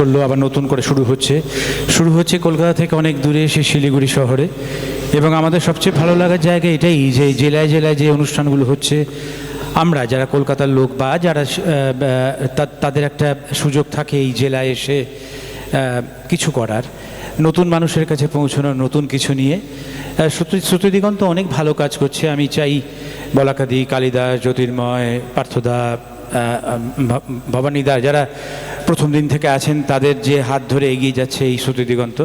করল, আবার নতুন করে শুরু হচ্ছে। শুরু হচ্ছে কলকাতা থেকে অনেক দূরে এসে শিলিগুড়ি শহরে। এবং আমাদের সবচেয়ে ভালো লাগার জায়গা এটাই যে জেলায় জেলায় যে অনুষ্ঠানগুলো হচ্ছে, আমরা যারা কলকাতার লোক বা যারা তাদের একটা সুযোগ থাকে এই জেলায় এসে কিছু করার। নতুন মানুষের কাছে পৌঁছানোর নতুন কিছু নিয়ে। শ্রুতি, শ্রুতিদিগন্ত অনেক ভালো কাজ করছে। আমি চাই বলাকাদি, কালিদাস, জ্যোতির্ময়, পার্থদা ভবানীদা, যারা প্রথম দিন থেকে আছেন, তাদের যে হাত ধরে এগিয়ে যাচ্ছে এই শ্রুতি দিগন্ত,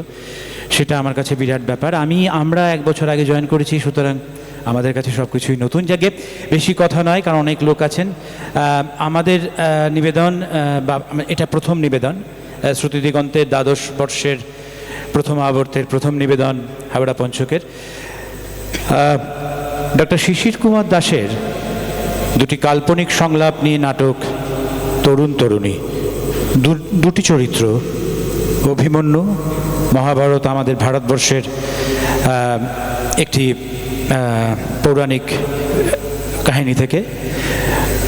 সেটা আমার কাছে বিরাট ব্যাপার। আমি, আমরা এক বছর আগে জয়েন করেছি, সুতরাং আমাদের কাছে সব কিছুই নতুন। জাগে বেশি কথা নয়, কারণ অনেক লোক আছেন। আমাদের নিবেদন বা, এটা প্রথম নিবেদন শ্রুতি দিগন্তের দ্বাদশ বর্ষের প্রথম আবর্তের প্রথম নিবেদন, হাওড়া পঞ্চকের। ডক্টর শিশির কুমার দাসের দুটি কাল্পনিক সংলাপ নিয়ে নাটক, তরুণ তরুণী। দুটি চরিত্র, অভিমন্যু, মহাভারত আমাদের ভারতবর্ষের একটি পৌরাণিক কাহিনী থেকে,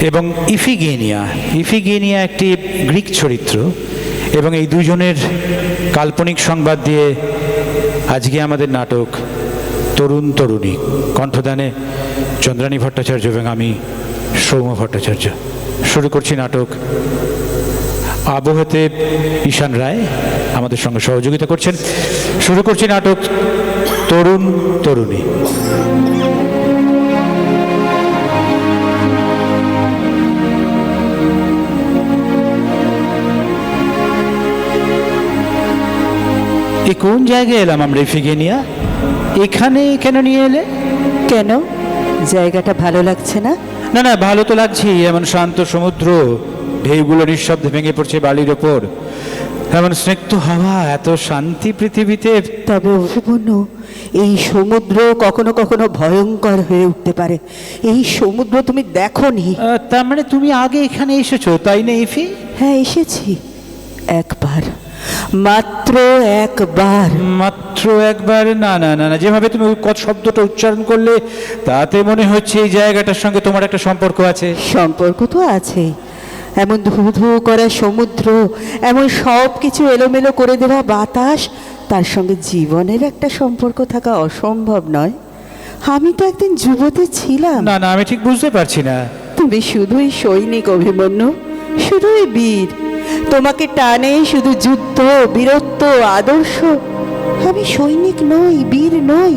এবং ইফিগেনিয়া। ইফিগেনিয়া একটি গ্রিক চরিত্র, এবং এই দুজনের কাল্পনিক সংবাদ দিয়ে আজকে আমাদের নাটক, তরুণ তরুণী। কণ্ঠদানে চন্দ্রানী ভট্টাচার্য এবং আমি সৌম্য ভট্টাচার্য। শুরু করছি নাটক। আবহতে ঈশান রায় আমাদের সঙ্গে সহযোগিতা করছেন। শুরু করছি নাটক, তরুণ তরুণী। এ কোন জায়গায় এলাম আমরা ফিগেনিয়া এখানে কেন নিয়ে এলে? কেন? জায়গাটা ভালো লাগছে না? না না ভালো তো লাগছে এমন শান্ত সমুদ্র ঢেউগুলো নিঃশব্দে ভেঙে পড়ছে বালির ওপর। এমন স্নিগ্ধ হাওয়া এত শান্তি পৃথিবীতে। তবে অভিমন্যু এই সমুদ্র কখনো কখনো ভয়ঙ্কর হয়ে উঠতে পারে। এই সমুদ্র তুমি দেখোনি। আহ, তার মানে তুমি আগে এখানে এসেছ তাই না ইফি? হ্যাঁ এসেছি। একবার মাত্র একবার। মাত্র একবার না না না না যেভাবে তুমি কত শব্দটা উচ্চারণ করলে তাতে মনে হচ্ছে এই জায়গাটার সঙ্গে তোমার একটা সম্পর্ক আছে। সম্পর্ক তো আছেই এমন ধু ধু করা সমুদ্র এমন সব কিছু এলোমেলো করে দেওয়া বাতাস তার সঙ্গে জীবনের একটা সম্পর্ক থাকা অসম্ভব নয়। আমি তো একদিন যুবতী ছিলাম। না না আমি ঠিক বুঝতে পারছি না। তুমি শুধুই সৈনিক অভিমন্যু শুধুই বীর। তোমাকে টানে শুধু যুদ্ধ বীরত্ব আদর্শ। আমি সৈনিক নই বীর নই।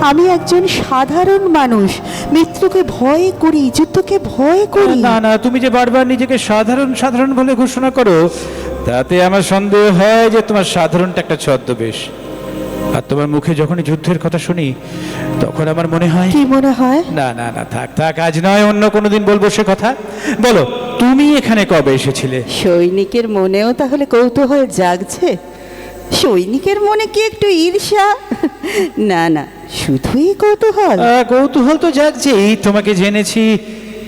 আমি একজন সাধারণ মানুষ। মৃত্যুকে ভয় করি যুদ্ধকে ভয় করি। না না তুমি যে বারবার নিজেকে সাধারণ সাধারণ বলে ঘোষণা করো তাতে আমার সন্দেহ হয় যে তোমার সাধারণটা একটা ছদ্মবেশ। আর তোমার মুখে যখনই যুদ্ধের কথা শুনি তখন আমার মনে হয় কি মনে হয়? না না না থাক থাক আজ নয় অন্য কোনো দিন বলব সে কথা। বলো। তুমি এখানে কবে এসেছিলে? সৈনিকের মনেও তাহলে কৌতূহল জাগছে। সৈনিকের মনে কি একটু ঈর্ষা? না না শুধুই কৌতূহল। আহ, কৌতূহল তো জাগছেই তোমাকে জেনেছি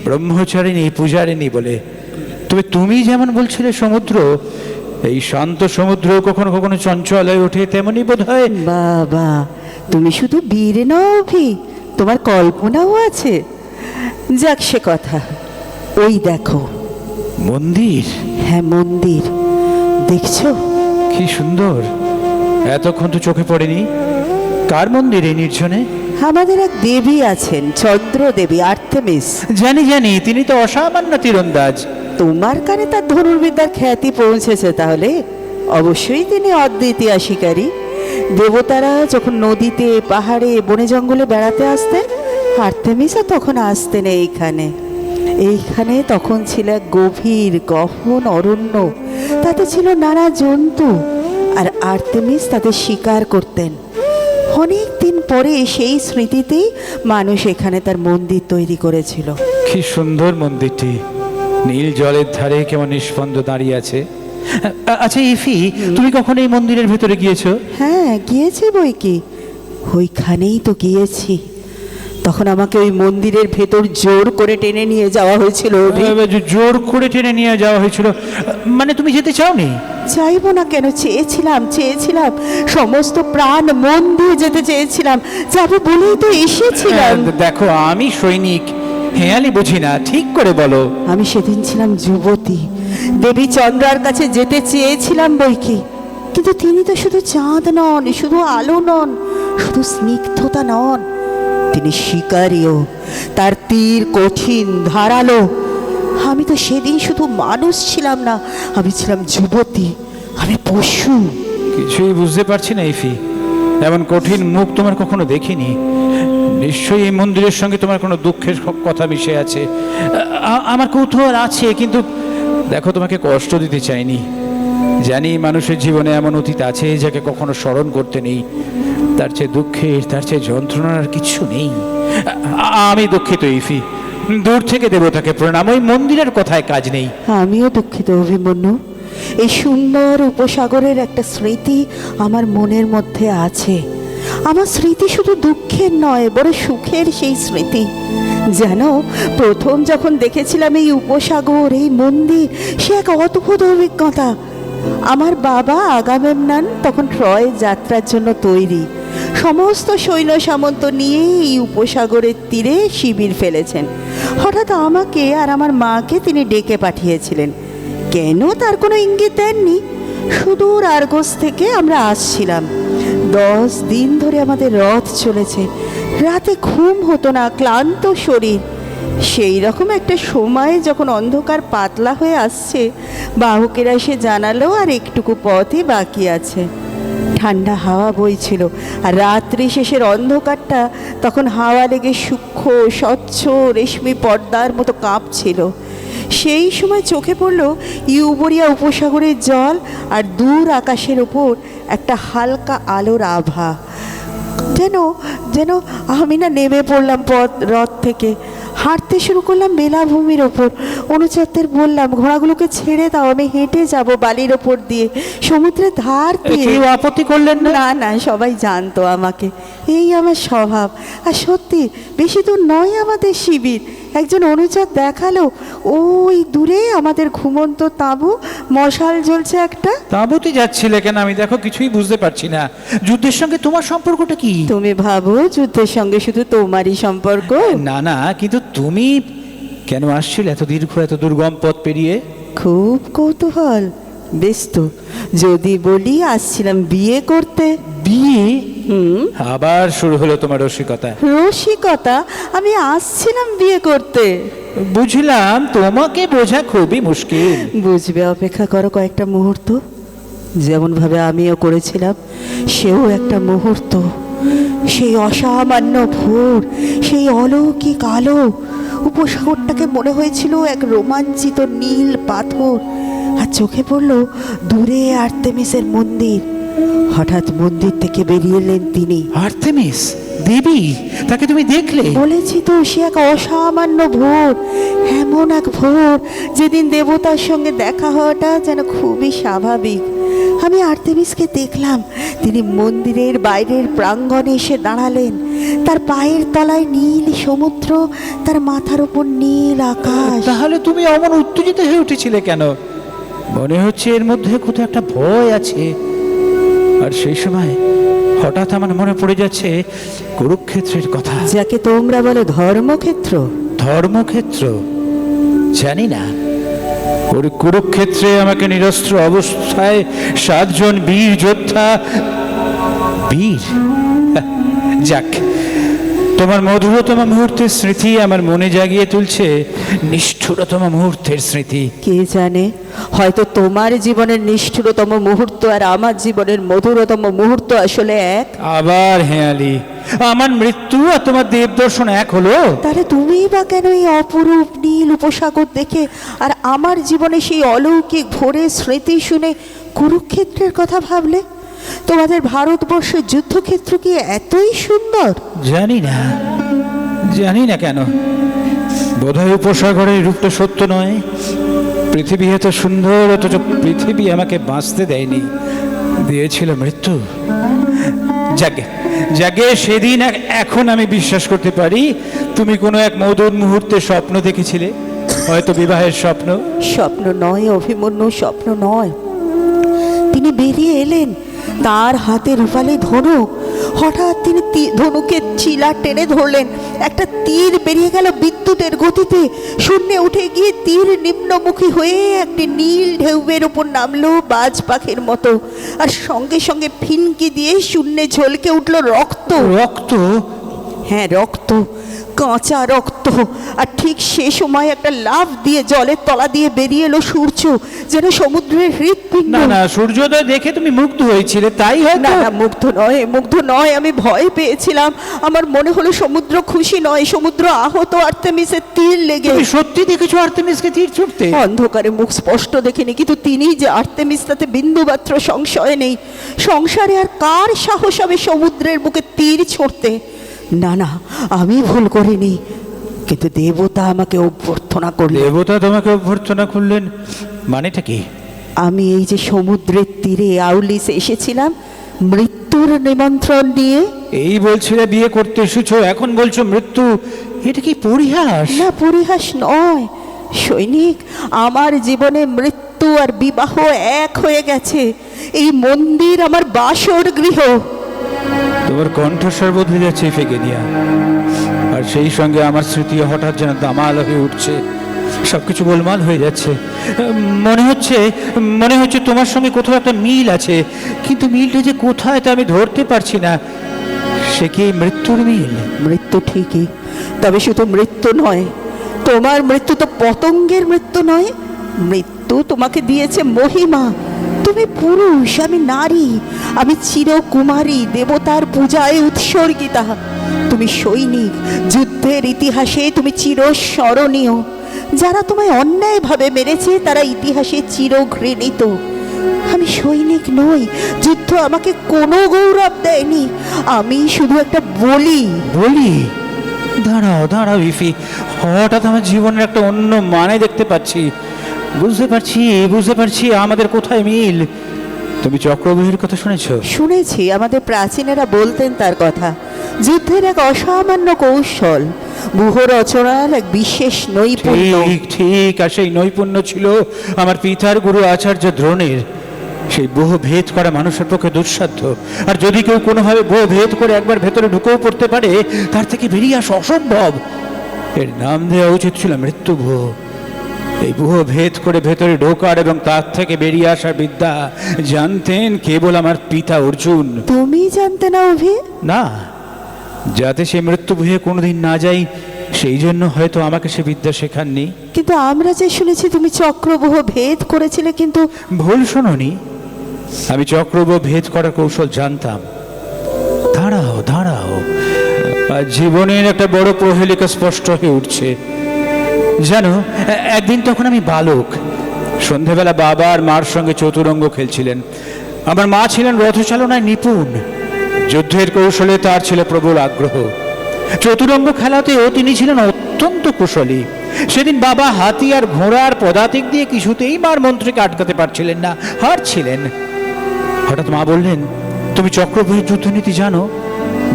ব্রহ্মচারিণী পূজারিণী বলে। তবে তুমি যেমন বলছিলে সমুদ্র এই শান্ত সমুদ্র কখনো কখনো চঞ্চল হয়ে ওঠে তেমনই বোধ হয় বাবা তুমি শুধু বীর নও অভি তোমার কল্পনাও আছে। যাক সে কথা। ওই দেখো। মন্দির? হ্যাঁ মন্দির। দেখছ? কি সুন্দর। এতক্ষণ তো চোখে পড়েনি। কার মন্দির এই নির্জনে? আমাদের এক দেবী আছেন চন্দ্র দেবী আর্থেমিস জানি জানি তিনি তো অসামান্য তীরন্দাজ। তোমার কানে তার ধনুর্বিদ্যার খ্যাতি পৌঁছেছে তাহলে? অবশ্যই তিনি অদ্বিতীয় শিকারী। দেবতারা যখন নদীতে পাহাড়ে বনে জঙ্গলে বেড়াতে আসতেন আর্তেমিসও তখন আসতেন এইখানে। এইখানে তখন ছিল এক গভীর গহন অরণ্য। তাতে ছিল নানা জন্তু আর আর্তেমিস তাদের শিকার করতেন। অনেক দিন পরে সেই স্মৃতিতেই মানুষ এখানে তার মন্দির তৈরি করেছিল। কি সুন্দর মন্দিরটি। নীল জলের ধারে কেমন নিষ্পন্দ দাঁড়িয়ে আছে। আচ্ছা ইফি তুমি কখন এই মন্দিরের ভেতরে গিয়েছো? হ্যাঁ গিয়েছি বই কি ওইখানেই তো গিয়েছি। তখন আমাকে ওই মন্দিরের ভেতর জোর করে টেনে নিয়ে যাওয়া হয়েছিল জোর করে টেনে নিয়ে যাওয়া হয়েছিল। মানে তুমি যেতে চাওনি? চাইব না কেন? চেয়েছিলাম চেয়েছিলাম। সমস্ত প্রাণ মন দিয়ে যেতে চেয়েছিলাম। যাব বলেই তো এসেছিলাম। দেখো আমি সৈনিক হেয়ালি বুঝি না ঠিক করে বলো। আমি সেদিন ছিলাম যুবতী। দেবী চন্দ্রার কাছে যেতে চেয়েছিলাম বই কি। কিন্তু তিনি তো শুধু চাঁদ নন শুধু আলো নন শুধু স্নিগ্ধতা নন। তিনি শিকারীও, তার তীর কঠিন, ধারালো। আমি তো সেদিন শুধু মানুষ ছিলাম না, আমি ছিলাম যুবতী, আমি পশু। কিছুই বুঝতে পারছি না, ইফি। এমন কঠিন মুখ তোমার কখনো দেখিনি। নিশ্চয়ই এই মন্দিরের সঙ্গে তোমার কোনো দুঃখের কথা মিশে আছে। আমার কৌতূহল আছে, কিন্তু দেখো, তোমাকে কষ্ট দিতে চাইনি। জানি মানুষের জীবনে এমন অতীত আছে যাকে কখনো স্মরণ করতে নেই। তার চেয়ে দুঃখের, তার চেয়ে যন্ত্রণার কিছু নেই। আমি দুঃখিত, ইফি। দূর থেকে দেবতাকে প্রণাম, ওই মন্দিরের কথায় কাজ নেই। আমিও দুঃখিত, অভিমন্যু। এই সুন্দর উপসাগরের একটা স্মৃতি আমার মনের মধ্যে আছে। আমার স্মৃতি শুধু দুঃখের নয়, বড় সুখের সেই স্মৃতি। যেন প্রথম যখন দেখেছিলাম এই উপসাগর, এই মন্দির, সে এক অদ্ভুত অভিজ্ঞতা। আমার বাবা আগামেমনান তখন ট্রয় যাত্রার জন্য তৈরি। সমস্ত সৈন্য সামন্ত নিয়ে এই উপসাগরের তীরে শিবির ফেলেছেন। হঠাৎ আমাকে আর আমার মাকে তিনি ডেকে পাঠিয়েছিলেন। কেন তার কোনো ইঙ্গিত দেননি? সুদূর আরগোস থেকে আমরা আসছিলাম। দশ দিন ধরে আমাদের রথ চলেছে। রাতে ঘুম হতো না, ক্লান্ত শরীর। সেই রকম একটা সময় যখন অন্ধকার পাতলা হয়ে আসছে, বাহকেরা এসে জানালো আর একটুকু পথই বাকি আছে। ঠান্ডা হাওয়া বইছিল। আর রাত্রি শেষের অন্ধকারটা তখন হাওয়া লেগে সূক্ষ্ম, স্বচ্ছ রেশমি পর্দার মতো কাঁপছিল। সেই সময় চোখে পড়ল ইউবরিয়া উপসাগরের জল আর দূর আকাশের ওপর একটা হালকা আলোর আভা। যেন যেন আমি না নেমে পড়লাম পথ, রথ থেকে। হাঁটতে শুরু করলাম বেলাভূমির ওপর। অনুচারদের বললাম ঘোড়াগুলোকে ছেড়ে দাও আমি হেঁটে যাব বালির ওপর দিয়ে। সমুদ্রের ধার দিয়ে কেউ আপত্তি করলেন না? না না সবাই জানতো আমাকে। এই আমার স্বভাব। আর সত্যি বেশি দূর নয় আমাদের শিবির। একজন অনুচর দেখাল ওই দূরে আমাদের ঘুমন্ত তাঁবু মশাল জ্বলছে একটা? তাঁবুতে যাচ্ছিলে কেন? আমি দেখো কিছুই বুঝতে পারছি না। যুদ্ধের সঙ্গে তোমার সম্পর্কটা কি? তুমি ভাবো যুদ্ধের সঙ্গে শুধু তোমারই সম্পর্ক? না না কিন্তু তুমি কেন আসছিল এত দীর্ঘ এত দুর্গম পথ পেরিয়ে? খুব কৌতূহল। বেশ তো যদি বলি আসছিলাম বিয়ে করতে। বিয়ে? হুম। আবার শুরু হলো তোমার রসিকতা। রসিকতা? আমি আসছিলাম বিয়ে করতে। বুঝলাম তোমাকে বোঝা খুবই মুশকিল। বুঝবে অপেক্ষা করো কয়েকটা মুহূর্ত। যেমনভাবে আমিও করেছিলাম সেও একটা মুহূর্ত। সেই অসামান্য ভোর সেই অলৌকিক আলো। উপসাগরটাকে মনে হয়েছিল এক রোমাঞ্চিত নীল পাথর। আর চোখে পড়ল দূরে আর্তেমিসের মন্দির। হঠাৎ মন্দির থেকে বেরিয়ে এলেন তিনি। আর্তেমিস দেবী তাকে তুমি দেখলে? বলেছি তো সে এক অসামান্য ভোর এমন এক ভোর যেদিন দেবতার সঙ্গে দেখা হওয়াটা যেন খুবই স্বাভাবিক। আমি আর্তেমিসকে দেখলাম তিনি মন্দিরের বাইরের প্রাঙ্গণে এসে দাঁড়ালেন। তার পায়ের তলায় নীল সমুদ্র তার মাথার উপর নীল আকাশ। তাহলে তুমি অমন উত্তেজিত হয়ে উঠেছিলে কেন? মনে হচ্ছে এর মধ্যে কোথাও একটা ভয় আছে। আর সেই সময় হঠাৎ আমার মনে পড়ে যাচ্ছে কুরুক্ষেত্রের কথা। যাকে তোমরা বলো ধর্মক্ষেত্র। ধর্মক্ষেত্র? জানি না। ওর কুরুক্ষেত্রে আমাকে নিরস্ত্র অবস্থায় সাতজন বীর যোদ্ধা বীর? যাক তোমার মধুরতম মুহূর্তের স্মৃতি আমার মনে জাগিয়ে তুলছে নিষ্ঠুরতম মুহূর্তের স্মৃতি। কে জানে? হয়তো তোমার জীবনের নিষ্ঠুরতম মুহূর্ত আর আমার জীবনের মধুরতম মুহূর্ত আসলে এক। আবার হেয়ালি আমার মৃত্যু আর তোমার দেবদর্শন এক হলো? তাহলে তুমি বা কেন এই অপরূপ নীল উপসাগর দেখে আর আমার জীবনে সেই অলৌকিক ভোরের স্মৃতি শুনে কুরুক্ষেত্রের কথা ভাবলে? তোমাদের ভারতবর্ষের যুদ্ধক্ষেত্র কি এতই সুন্দর? জানি না জানি না কেন। বোধহয় উপসাগরের রূপটা সত্য নয়। পৃথিবী এত সুন্দর, অথচ পৃথিবী আমাকে বাঁচতে দেয়নি। দিয়েছিল মৃত্যু। যাকে যাকে, সেদিন এখন আমি বিশ্বাস করতে পারি, তুমি কোনো এক মধুর মুহূর্তে স্বপ্ন দেখেছিলে? হয়তো বিবাহের স্বপ্ন। স্বপ্ন নয়, অভিমন্যু স্বপ্ন নয়। তিনি বেরিয়ে এলেন, তার হাতে রূপালী ধনুক হঠাৎ তিনি ধনুকের চিলা টেনে ধরলেন। একটা তীর বেরিয়ে গেল বিদ্যুতের গতিতে শূন্যে উঠে গিয়ে তীর নিম্নমুখী হয়ে একটি নীল ঢেউয়ের ওপর নামলো বাজ পাখির মতো। আর সঙ্গে সঙ্গে ফিনকি দিয়ে শূন্যে ঝলকে উঠল রক্ত। রক্ত? হ্যাঁ রক্ত। কাঁচা রক্ত। আর ঠিক সে সময় একটা লাফ দিয়ে জলের তলা দিয়ে বেরিয়ে এলো সূর্য যেন সমুদ্রের হৃৎপিণ্ড। না না সূর্যোদয় দেখে তুমি মুগ্ধ হয়েছিলে তাই হয় না না মুগ্ধ নয় মুগ্ধ নয় আমি ভয় পেয়েছিলাম। আমার মনে হলো সমুদ্র খুশি নয় সমুদ্র আহত আর্তেমিসের তীর লেগে তুমি সত্যি দেখেছ আর্তেমিসকে তীর ছুটতে? অন্ধকারে মুখ স্পষ্ট দেখিনি কিন্তু তিনি যে আর্তেমিস তাতে বিন্দুমাত্র সংশয় নেই। সংসারে আর কার সাহস হবে সমুদ্রের বুকে তীর ছড়তে না না আমি ভুল করিনি। কিন্তু দেবতা আমাকে অভ্যর্থনা করলেন। দেবতা তোমাকে অভ্যর্থনা করলেন? মানেটা কি? আমি এই যে সমুদ্রের তীরে আউলিসে এসেছিলাম মৃত্যুর নিমন্ত্রণ নিয়ে। এই বলছিলে বিয়ে করতে এসেছ এখন বলছো মৃত্যু। এটা কি পরিহাস? না পরিহাস নয়। সৈনিক আমার জীবনে মৃত্যু আর বিবাহ এক হয়ে গেছে। এই মন্দির আমার বাসর গৃহ। তোমার কণ্ঠস্বর বদলে যাচ্ছে ফেগেনিয়া আর সেই সঙ্গে আমার স্মৃতি হঠাৎ যেন দামাল হয়ে উঠছে। সবকিছু গোলমাল হয়ে যাচ্ছে। মনে হচ্ছে মনে হচ্ছে তোমার সঙ্গে কোথাও একটা মিল আছে। কিন্তু মিলটা যে কোথায় তা আমি ধরতে পারছি না। সে কি মৃত্যুর মিল? মৃত্যু ঠিকই, তবে শুধু মৃত্যু নয়। তোমার মৃত্যু তো পতঙ্গের মৃত্যু নয়। মৃত্যু তোমাকে দিয়েছে মহিমা। তুমি পুরুষ, আমি নারী, আমি চিরকুমারী, দেবতার পূজায় উৎসর্গিতা। তুমি সৈনিক, যুদ্ধের ইতিহাসে তুমি চিরস্মরণীয়। যারা তোমায় অন্যায়ভাবে মেরেছে, তারা ইতিহাসে চিরঘৃণিত। আমি সৈনিক নই, যুদ্ধ আমাকে কোনো গৌরব দেয়নি। আমি শুধু একটা বলি। বলি? দাঁড়াও দাঁড়াও, ইফি। হঠাৎ আমার জীবনের একটা অন্য মানে দেখতে পাচ্ছি। বুঝতে পারছি বুঝতে পারছি আমাদের কোথায় মিল? তুমি চক্রবীর কথা শুনেছ? শুনেছি আমাদের প্রাচীনেরা বলতেন তার কথা। যুদ্ধের এক অসামান্য কৌশল বুহ রচনার এক বিশেষ নৈপুণ্য। ঠিক ঠিক আর সেই নৈপুণ্য ছিল আমার পিতার গুরু আচার্য দ্রোণের। সেই বহু ভেদ করা মানুষের পক্ষে দুঃসাধ্য। আর যদি কেউ কোনোভাবে বহু ভেদ করে একবার ভেতরে ঢুকেও পড়তে পারে তার থেকে বেরিয়ে আসা অসম্ভব। এর নাম দেওয়া উচিত ছিল মৃত্যু ভূ এই বুহ ভেদ করে ভেতরে ঢোকার এবং তার থেকে বেরিয়ে আসার বিদ্যা জানতেন কেবল আমার পিতা অর্জুন। তুমি জানতে না অভি? না যাতে সে মৃত্যু ভুয়ে কোনোদিন না যাই সেই জন্য হয়তো আমাকে সে বিদ্যা শেখাননি। কিন্তু আমরা যে শুনেছি তুমি চক্রবহ ভেদ করেছিলে কিন্তু ভুল শোনি আমি চক্রব ভেদ করার কৌশল জানতাম। দাঁড়াও দাঁড়াও। জীবনের একটা বড় প্রহেলিকা স্পষ্ট হয়ে উঠছে। জানো একদিন তখন আমি বালক। সন্ধেবেলা বাবা আর মার সঙ্গে চতুরঙ্গ খেলছিলেন। আমার মা ছিলেন রথচালনায় নিপুণ। যুদ্ধের কৌশলে তার ছিল প্রবল আগ্রহ। চতুরঙ্গ খেলাতেও তিনি ছিলেন অত্যন্ত কুশলী। সেদিন বাবা হাতি আর ঘোড়ার পদাতিক দিয়ে কিছুতেই মার মন্ত্রীকে আটকাতে পারছিলেন না, হারছিলেন। হঠাৎ মা বললেন, তুমি চক্রবর্তী যুদ্ধনীতি জানো?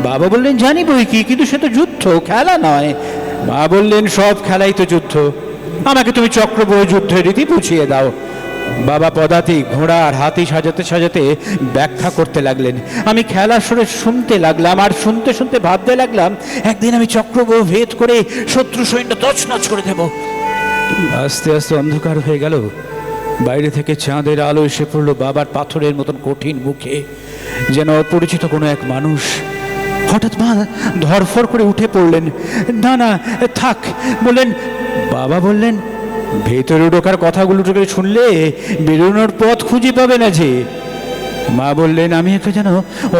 বাবা বললেন, জানি বই কি, কিন্তু সে তো যুদ্ধ, খেলা নয়। মা বললেন, সব খেলাই তো যুদ্ধ। আমাকে তুমি চক্রবর্তী যুদ্ধের রীতি বুঝিয়ে দাও। বাবা পদাতি ঘোড়া আর হাতি সাজাতে সাজাতে ব্যাখ্যা করতে লাগলেন। আমি খেলার সরে শুনতে লাগলাম আর শুনতে শুনতে ভাবতে লাগলাম, একদিন আমি চক্রবর্তী ভেদ করে শত্রু সৈন্য তছনছ করে দেব। আস্তে আস্তে অন্ধকার হয়ে গেল। বাইরে থেকে চাঁদের আলো এসে পড়ল বাবার পাথরের মতন কঠিন মুখে। যেন অপরিচিত কোনো এক মানুষ হঠাৎ মা ধরফর করে উঠে পড়লেন। না না, থাক। বললেন, বাবা বললেন, ভেতরে ঢোকার কথাগুলো কথাগুলোকে শুনলে বেরোনোর পথ খুঁজে পাবে না যে। মা বললেন, আমি একটা যেন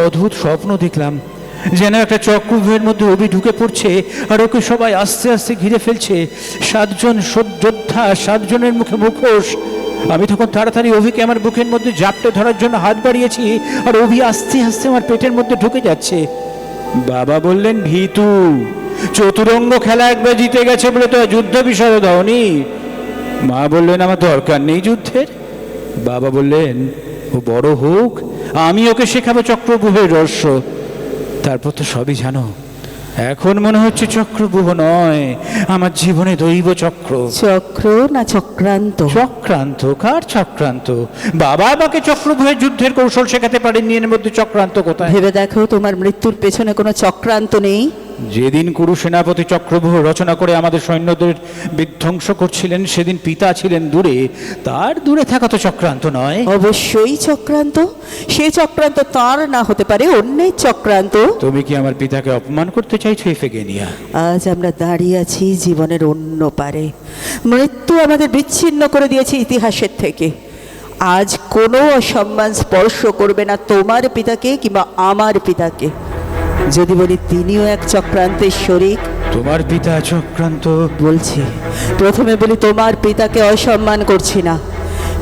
অদ্ভুত স্বপ্ন দেখলাম। যেন একটা চক্রভূহের মধ্যে অভি ঢুকে পড়ছে আর ওকে সবাই আস্তে আস্তে ঘিরে ফেলছে। সাতজন যোদ্ধা সাতজনের মুখে মুখোশ। আমি তখন তাড়াতাড়ি অভিকে আমার বুকের মধ্যে জাপটে ধরার জন্য হাত বাড়িয়েছি আর অভি আস্তে আস্তে আমার পেটের মধ্যে ঢুকে যাচ্ছে। বাবা বললেন, ভীতু, চতুরঙ্গ খেলা একবার জিতে গেছে বলে তো যুদ্ধ বিষয় দাওনি মা বললেন, আমার দরকার নেই যুদ্ধের। বাবা বললেন, ও বড় হোক, আমি ওকে শেখাবো চক্রবুহের রহস্য। তারপর তো সবই জানো। এখন মনে হচ্ছে চক্রবুহ নয়। আমার জীবনে দৈব চক্র। চক্র না চক্রান্ত? চক্রান্ত কার চক্রান্ত? বাবা আমাকে চক্রবুহের যুদ্ধের কৌশল শেখাতে পারেননি এর মধ্যে চক্রান্ত কোথায়? ভেবে দেখো তোমার মৃত্যুর পেছনে কোনো চক্রান্ত নেই। যেদিন কুরু সেনাপতি চক্রবুহ রচনা করে আমাদের সৈন্যদের বিধ্বংস করছিলেন সেদিন পিতা ছিলেন দূরে। তার দূরে থাকা তো চক্রান্ত নয়। অবশ্যই চক্রান্ত। সে চক্রান্ত তার না হতে পারে অন্যের চক্রান্ত। তুমি কি আমার পিতাকে অপমান করতে চাইছো এফেগেনিয়া আজ আমরা দাঁড়িয়ে আছি জীবনের অন্য পারে। মৃত্যু আমাদের বিচ্ছিন্ন করে দিয়েছে ইতিহাসের থেকে। আজ কোনো অসম্মান স্পর্শ করবে না তোমার পিতাকে কিংবা আমার পিতাকে। যদি বলি তিনিও এক চক্রান্তের শরিক তোমার পিতা চক্রান্ত। বলছি প্রথমে বলি তোমার পিতাকে অসম্মান করছি না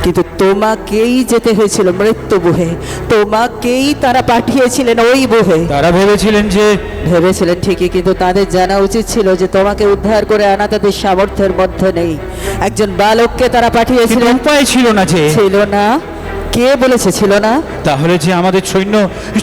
কিন্তু তোমাকেই যেতে হয়েছিল মৃত্যু বুহে তোমাকেই তারা পাঠিয়েছিলেন ওই বুহে। তারা ভেবেছিলেন যে ভেবেছিলেন ঠিকই কিন্তু তাদের জানা উচিত ছিল যে তোমাকে উদ্ধার করে আনা তাদের সামর্থ্যের মধ্যে নেই। একজন বালককে তারা পাঠিয়েছিলেন। উপায় ছিল না যে ছিল না। কে বলেছে ছিল না? তাহলে যে আমাদের সৈন্য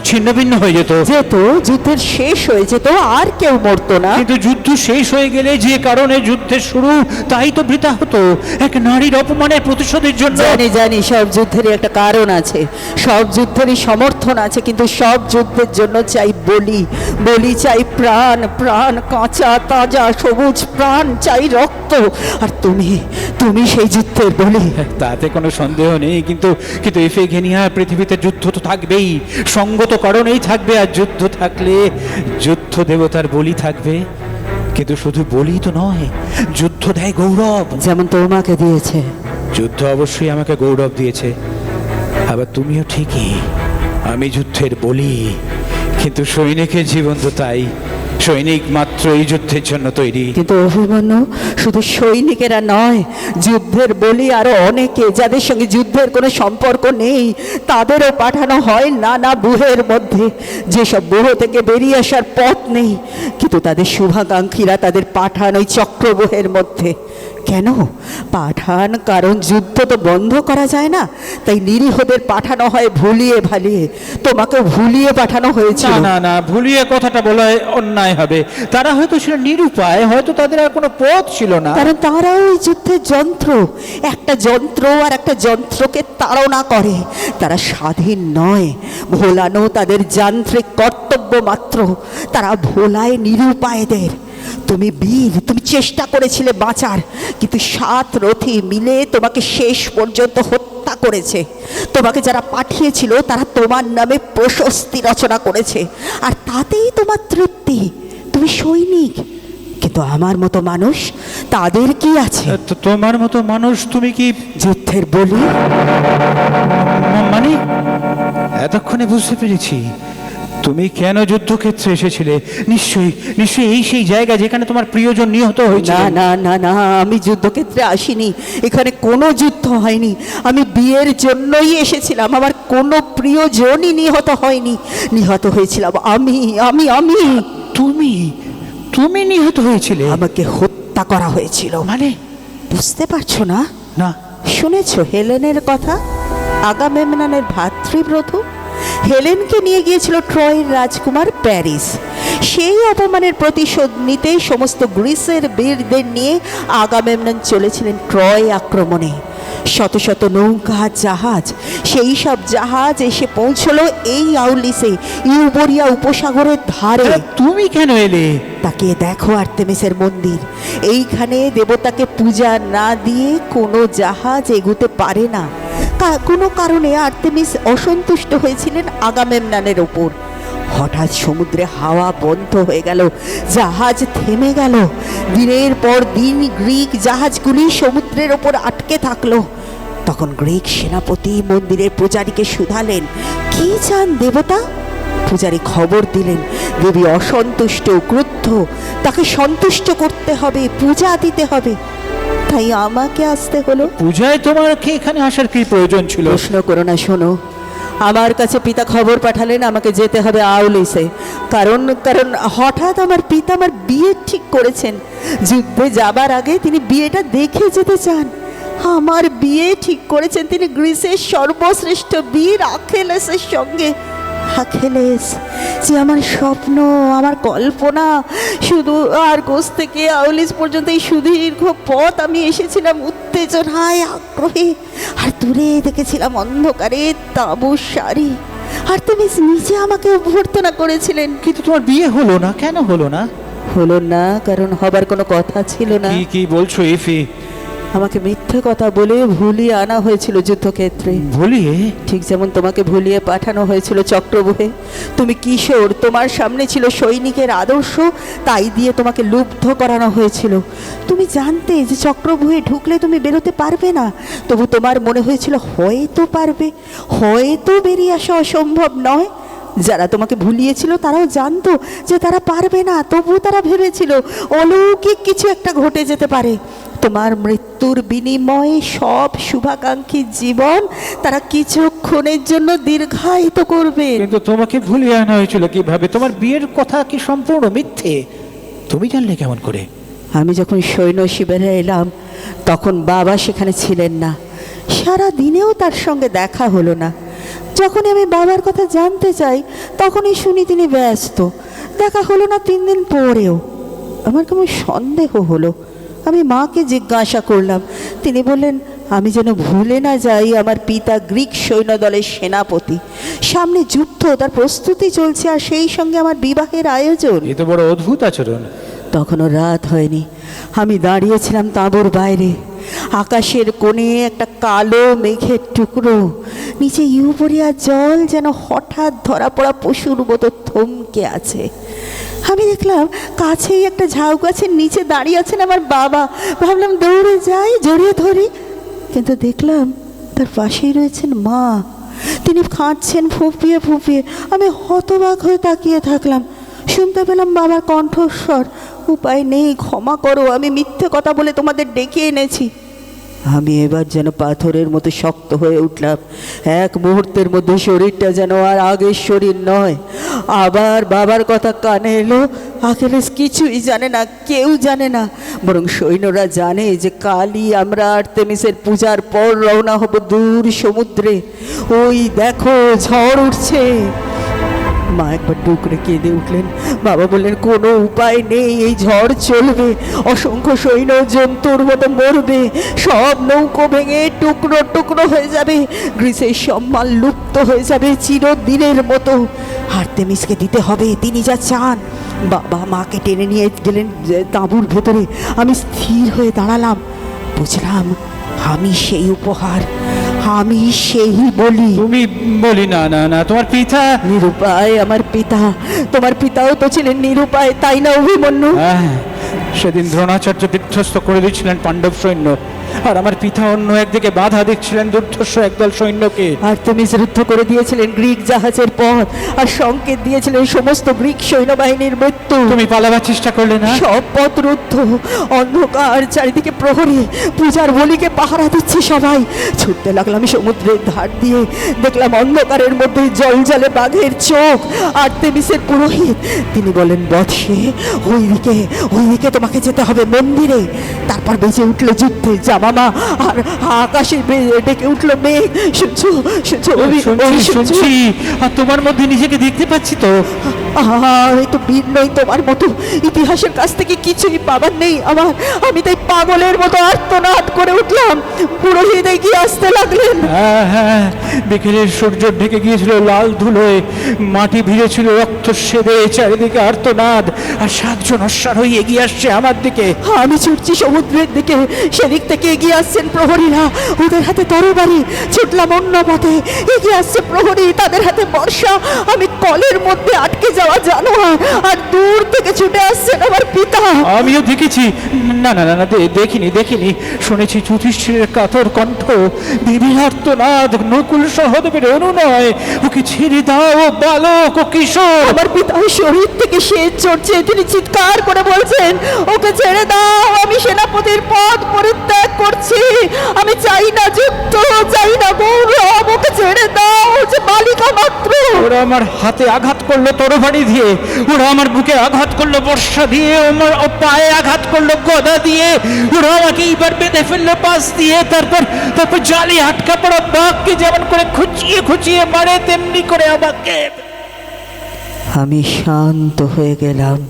ছিন্ন ভিন্ন হয়ে যেত। যেত যুদ্ধের শেষ হয়ে যেত আর কেউ মরতো না। কিন্তু যুদ্ধ শেষ হয়ে গেলে যে কারণে যুদ্ধের শুরু তাই তো বৃথা হতো। এক নারীর অপমানের প্রতিশোধের জন্য জানি জানি সব যুদ্ধেরই একটা কারণ আছে। সব যুদ্ধেরই সমর্থন আছে কিন্তু সব যুদ্ধের জন্য চাই বলি। বলি চাই প্রাণ প্রাণ কাঁচা তাজা সবুজ প্রাণ চাই রক্ত। আর তুমি তুমি সেই যুদ্ধের বলি। তাতে কোনো সন্দেহ নেই কিন্তু কিন্তু এফেগেনিয়া পৃথিবীতে যুদ্ধ তো থাকবেই। সঙ্গত কারণেই থাকবে আর যুদ্ধ থাকলে যুদ্ধ দেবতার বলি থাকবে। কিন্তু শুধু বলি তো নয় যুদ্ধ দেয় গৌরব। যেমন তোমাকে দিয়েছে। যুদ্ধ অবশ্যই আমাকে গৌরব দিয়েছে। আবার তুমিও ঠিকই আমি যুদ্ধের বলি। কিন্তু সৈনিকের জীবন তো তাই। সৈনিক মাত্র এই যুদ্ধের জন্য তৈরি। কিন্তু অভিমন্যু শুধু সৈনিকেরা নয়, যুদ্ধের বলি আরও অনেকে যাদের সঙ্গে যুদ্ধের কোনো সম্পর্ক নেই, তাদেরও পাঠানো হয় নানা বুহের মধ্যে। যেসব বুহ থেকে বেরিয়ে আসার পথ নেই, কিন্তু তাদের শুভাকাঙ্ক্ষীরা তাদের পাঠান চক্রবুহের মধ্যে। কেন? পাঠান কারণ যুদ্ধ তো বন্ধ করা যায় না। তাই নিরীহদের পাঠানো হয় ভুলিয়ে ভালিয়ে। তোমাকে ভুলিয়ে পাঠানো হয়েছে না না ভুলিয়ে কথাটা বলা অন্যায় হবে। তারা হয়তো ছিল নিরুপায় হয়তো তাদের আর কোনো পথ ছিল না। কারণ তারা ওই যুদ্ধের যন্ত্র। একটা যন্ত্র আর একটা যন্ত্রকে তাড়না করে। তারা স্বাধীন নয়। ভোলানো তাদের যান্ত্রিক কর্তব্য মাত্র। তারা ভোলায় নিরুপায়দের। তুমি বীর তুমি চেষ্টা করেছিলে বাঁচার কিন্তু সাত রথী মিলে তোমাকে শেষ পর্যন্ত হত্যা করেছে। তোমাকে যারা পাঠিয়েছিল তারা তোমার নামে প্রশস্তি রচনা করেছে। আর তাতেই তোমার তৃপ্তি। তুমি সৈনিক কিন্তু আমার মতো মানুষ তাদের কি আছে? তোমার মতো মানুষ তুমি কি যুদ্ধের বলি? মানে? এতক্ষণে বুঝতে পেরেছি। তুমি কেন যুদ্ধক্ষেত্রে এসেছিলে? নিশ্চয়ই নিশ্চয়ই এই সেই জায়গা যেখানে তোমার প্রিয়জন নিহত হয়েছে না না না না আমি যুদ্ধক্ষেত্রে আসিনি। এখানে কোনো যুদ্ধ হয়নি। আমি বিয়ের জন্যই এসেছিলাম। আমার কোনো প্রিয়জনই নিহত হয়নি। নিহত হয়েছিলাম আমি আমি আমি। তুমি তুমি নিহত হয়েছিলে? আমাকে হত্যা করা হয়েছিল। মানে? বুঝতে পারছ না? না। শুনেছো হেলেনের কথা? আগামেমনানের ভাতৃব্রত? হেলেনকে নিয়ে গিয়েছিল ট্রয়ের রাজকুমার প্যারিস। সেই অপমানের প্রতিশোধ নিতে সমস্ত গ্রিসের বীরদের নিয়ে আগামেমনন চলেছিলেন ট্রয় আক্রমণে। শত শত নৌকা জাহাজ সেই সব জাহাজ এসে পৌঁছলো এই আউলিসে ইউবোরিয়া উপসাগরের ধারে। তুমি কেন এলে? তাকে দেখো আর্তেমিসের মন্দির। এইখানে দেবতাকে পূজা না দিয়ে কোনো জাহাজ এগুতে পারে না। কোনো কারণে আর্তেমিস অসন্তুষ্ট হয়েছিলেন আগামেমনানের ওপর। হঠাৎ সমুদ্রে হাওয়া বন্ধ হয়ে গেল, জাহাজ থেমে গেল। দিনের পর দিন গ্রিক জাহাজগুলি সমুদ্রের ওপর আটকে থাকল। তখন গ্রিক সেনাপতি মন্দিরের পূজারীকে শুধালেন, কি চান দেবতা? পূজারী খবর দিলেন, দেবী অসন্তুষ্ট, ক্রুদ্ধ, তাকে সন্তুষ্ট করতে হবে, পূজা দিতে হবে। তাই আমাকে আসতে হলো পূজায় তোমার কি এখানে আসার কি প্রয়োজন ছিল? প্রশ্ন করো না শোনো। আমার কাছে পিতা খবর পাঠালেন আমাকে যেতে হবে আউলিসে। কারণ কারণ হঠাৎ আমার পিতা আমার বিয়ে ঠিক করেছেন। যুদ্ধে যাবার আগে তিনি বিয়েটা দেখে যেতে চান। আমার বিয়ে ঠিক করেছেন তিনি গ্রিসের সর্বশ্রেষ্ঠ বীর আখেলেসের সঙ্গে। আখেলেস যে আমার স্বপ্ন আমার কল্পনা শুধু আর গোস থেকে আউলিস পর্যন্ত এই সুদীর্ঘ পথ আমি এসেছিলাম উত্তেজনায় আগ্রহে। আর দূরে দেখেছিলাম অন্ধকারে তাঁবুর শাড়ি আর তুমি নিজে আমাকে অভ্যর্থনা করেছিলেন। কিন্তু তোমার বিয়ে হলো না? কেন হলো না? হলো না কারণ হবার কোনো কথা ছিল না। কি কি বলছো ইফি? আমাকে মিথ্যে কথা বলে ভুলিয়ে আনা হয়েছিল যুদ্ধক্ষেত্রে। ভুলিয়ে? ঠিক যেমন তোমাকে ভুলিয়ে পাঠানো হয়েছিল চক্রবহে। তুমি কিশোর তোমার সামনে ছিল সৈনিকের আদর্শ তাই দিয়ে তোমাকে লুব্ধ করানো হয়েছিল। তুমি জানতে যে চক্রবহে ঢুকলে তুমি বেরোতে পারবে না। তবু তোমার মনে হয়েছিল হয়তো পারবে। হয়তো বেরিয়ে আসা অসম্ভব নয়। যারা তোমাকে ভুলিয়েছিল তারাও জানতো যে তারা পারবে না। তবু তারা ভেবেছিল অলৌকিক কিছু একটা ঘটে যেতে পারে। তোমার মৃত্যুর বিনিময়ে সব শুভাকাঙ্ক্ষী জীবন তারা কিছুক্ষণের জন্য দীর্ঘায়িত করবে। কিন্তু তোমাকে ভুলিয়ে আনা হয়েছিল কীভাবে? তোমার বিয়ের কথা কি সম্পূর্ণ মিথ্যে? তুমি জানলে কেমন করে? আমি যখন সৈন্য শিবিরে এলাম তখন বাবা সেখানে ছিলেন না। সারা দিনেও তার সঙ্গে দেখা হলো না। যখনই আমি বাবার কথা জানতে চাই তখনই শুনি তিনি ব্যস্ত। দেখা হলো না তিন দিন পরেও। আমার কেমন সন্দেহ হলো। আমি মাকে জিজ্ঞাসা করলাম। তিনি বললেন আমি যেন ভুলে না যাই আমার পিতা গ্রিক সৈন্যদলের সেনাপতি। সামনে যুদ্ধ তার প্রস্তুতি চলছে আর সেই সঙ্গে আমার বিবাহের আয়োজন। এ তো বড় অদ্ভুত আচরণ। তখনও রাত হয়নি। আমি দাঁড়িয়েছিলাম তাঁবুর বাইরে। আকাশের কোণে একটা কালো মেঘের টুকরো। নিচে ইউপরিয়া জল যেন হঠাৎ ধরা পড়া পশুর মতো থমকে আছে। আমি দেখলাম কাছেই একটা ঝাউ গাছের নিচে দাঁড়িয়ে আছেন আমার বাবা। ভাবলাম দৌড়ে যাই, জড়িয়ে ধরি। কিন্তু দেখলাম তার পাশেই রয়েছেন মা। তিনি কাঁদছেন ফুপিয়ে ফুপিয়ে। আমি হতবাক হয়ে তাকিয়ে থাকলাম। শুনতে পেলাম বাবার কণ্ঠস্বর। উপায় নেই, ক্ষমা করো, আমি মিথ্যে কথা বলে তোমাদের ডেকে এনেছি। আমি এবার যেন পাথরের মতো শক্ত হয়ে উঠলাম। এক মুহূর্তের মধ্যে শরীরটা যেন আর আগের শরীর নয়। আবার বাবার কথা কানে এলো, আখেলেস কিছুই জানে না, কেউ জানে না। বরং সৈন্যরা জানে যে কালই আমরা আর্তেমিসের পূজার পর রওনা হব দূর সমুদ্রে। ওই দেখো ঝড় উঠছে। মা একবার ডুকরে কেঁদে উঠলেন। বাবা বললেন, কোনো উপায় নেই, এই ঝড় চলবে, অসংখ্য সৈন্য জন্তুর মতো মরবে, সব নৌকো ভেঙে টুকরো টুকরো হয়ে যাবে, গ্রীসের সম্মান লুপ্ত হয়ে যাবে চিরদিনের মতো। আর্তেমিসকে দিতে হবে, তিনি যা চান। বাবা মাকে টেনে নিয়ে গেলেন তাঁবুর ভেতরে। আমি স্থির হয়ে দাঁড়ালাম। বুঝলাম, আমি সেই উপহার। আমি সেই বলি। তুমি বলি না না না তোমার পিতা? নিরুপায় আমার পিতা। তোমার পিতাও তো ছিলেন নিরুপায় তাই না অভিমন্যু? হ্যাঁ সেদিন দ্রোণাচার্য বিধ্বস্ত করে দিয়েছিলেন পাণ্ডব সৈন্য। আর আমার পিতা অন্য একদিকে বাধা দিচ্ছিলেন দুর্ধর্ষ একদল সৈন্যকে। আর তুমি রুদ্ধ করে দিয়েছিলেন গ্রিক জাহাজের পথ আর সংকেত দিয়েছিলেন সমস্ত গ্রিক সৈন্যবাহিনীর মৃত্যু। তুমি পালাবার চেষ্টা করলে না? সব পথ রুদ্ধ অন্ধকার চারিদিকে প্রহরী পূজার বলিকে পাহারা দিচ্ছে সবাই। ছুটতে লাগলাম সমুদ্রের ধার দিয়ে দেখলাম অন্ধকারের মধ্যে জল জলে বাঘের চোখ আর তেমিসের পুরোহিত। তিনি বলেন বৎসে ওইদিকে ওইদিকে তোমাকে যেতে হবে মন্দিরে। তারপর বেজে উঠল যুদ্ধে জামামা আর আকাশে ডেকে উঠল মেঘ। শুনছো? শুনছো? তোমার মধ্যে নিজেকে দেখতে পাচ্ছি তো? আমি তো বীর নই তোমার মতো। ইতিহাসের কাছ থেকে কিছুই পাবার নেই আমার। আমি তাই পাগলের মতো আর্তনাদ করে উঠলাম। পুরোহিত এগিয়ে আসতে লাগলেন। হ্যাঁ হ্যাঁ। বিকেলের সূর্য ঢেকে গিয়েছিল লাল ধুলোয়। মাটি ভিড়েছিল রক্ত সেদে চারিদিকে আর্তনাদ। আর সাতজন অশ্বার হয়ে এগিয়ে আসছে আমার দিকে। আমি ছুটছি সমুদ্রের দিকে। সেদিক থেকে এগিয়ে আসছেন প্রহরীরা। ওদের হাতে তরবারি। ছুটলাম অন্য পথে। এগিয়ে আসছে প্রহরী। তাদের হাতে বর্ষা। আমি কলের মধ্যে আটকে যাওয়া জানোয়ার আর দূর থেকে ছুটে আসছেন আমার পিতা। আমিও দেখেছি। না না না না দেখিনি দেখিনি। শুনেছি যুধিষ্ঠিরের কাতর কণ্ঠ দিদির আর্তনাদ নকুল সহদেবের অনুনয়। ওকে ছেড়ে দাও বালক ও কিশোর। আমার পিতার শরীর থেকে সে চড়ছে তিনি চিৎকার করে বলছেন ওকে ছেড়ে দাও আমি সেনাপতির পদ পরিত্যাগ করছি। আমি চাই না যুদ্ধ চাই না গৌরব ওকে ছেড়ে দাও যে বালিকা মাত্র। ওরা আমার হাতে আঘাত করল তরবারি দিয়ে। ওরা আমার বুকে আঘাত করল বর্ষা দিয়ে। আমার ও পায়ে আঘাত করল গদা দিয়ে। ওরা আমাকে এইবার বেঁধে ফেলল পাশ দিয়ে। তারপর তারপর জালি আটকা পড়া বাঘকে যেমন করে খুঁচিয়ে খুঁচিয়ে মারে তেমনি করে আমাকে। আমি শান্ত হয়ে গেলাম।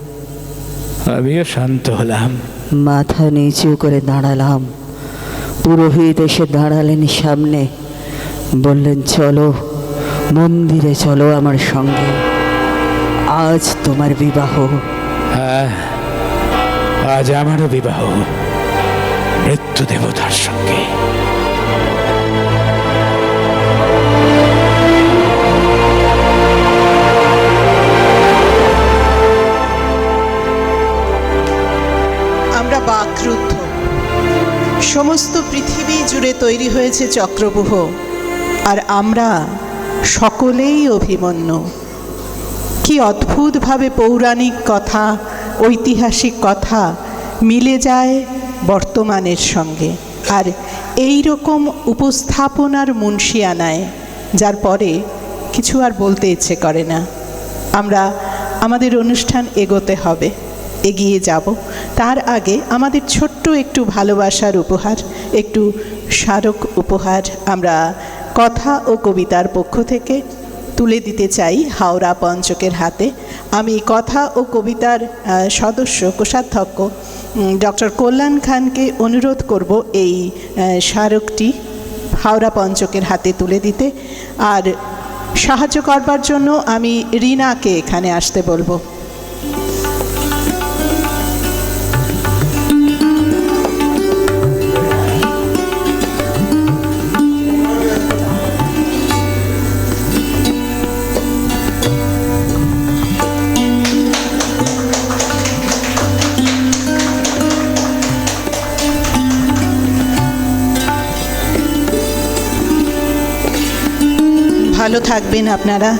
আমিও শান্ত হলাম। মাথা নিচু করে দাঁড়ালাম। পুরোহিত এসে দাঁড়ালেন সামনে। বললেন চলো। মন্দিরে চলো আমার সঙ্গে। আজ তোমার বিবাহ। হ্যাঁ আজ আমারও বিবাহ। মৃত্যু দেবতার সঙ্গে। আমরা বাকরুদ্ধ। সমস্ত পৃথিবী জুড়ে তৈরি হয়েছে চক্রবুহ আর আমরা সকলেই অভিমন্যু। কি অদ্ভুতভাবে পৌরাণিক কথা, ঐতিহাসিক কথা মিলে যায় বর্তমানের সঙ্গে। আর এই রকম উপস্থাপনার মুন্সিয়ানায়, যার পরে কিছু আর বলতে ইচ্ছে করে না। আমরা আমাদের অনুষ্ঠান এগোতে হবে, এগিয়ে যাব। তার আগে আমাদের ছোট্ট একটু ভালোবাসার উপহার, একটু স্মারক উপহার আমরা কথা ও কবিতার পক্ষ থেকে তুলে দিতে চাই হাওড়া পঞ্চকের হাতে। আমি কথা ও কবিতার সদস্য, কোষাধ্যক্ষ ডক্টর কল্যাণ খানকে অনুরোধ করব এই স্মারকটি হাওড়া পঞ্চকের হাতে তুলে দিতে। আর সাহায্য করবার জন্য আমি রিনাকে এখানে আসতে বলব। ভালো থাকবেন আপনারা।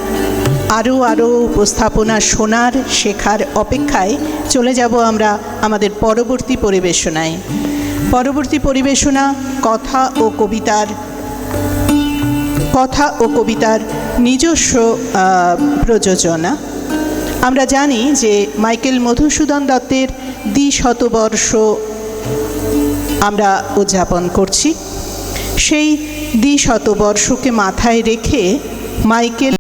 আরও আরও উপস্থাপনা শোনার, শেখার অপেক্ষায় চলে যাব আমরা আমাদের পরবর্তী পরিবেশনায়। পরবর্তী পরিবেশনা কথা ও কবিতার, কথা ও কবিতার নিজস্ব প্রযোজনা। আমরা জানি যে মাইকেল মধুসূদন দত্তের দ্বিশতবর্ষ আমরা উদযাপন করছি। সেই দ্বিশতবর্ষকে মাথায় রেখে মাইকেল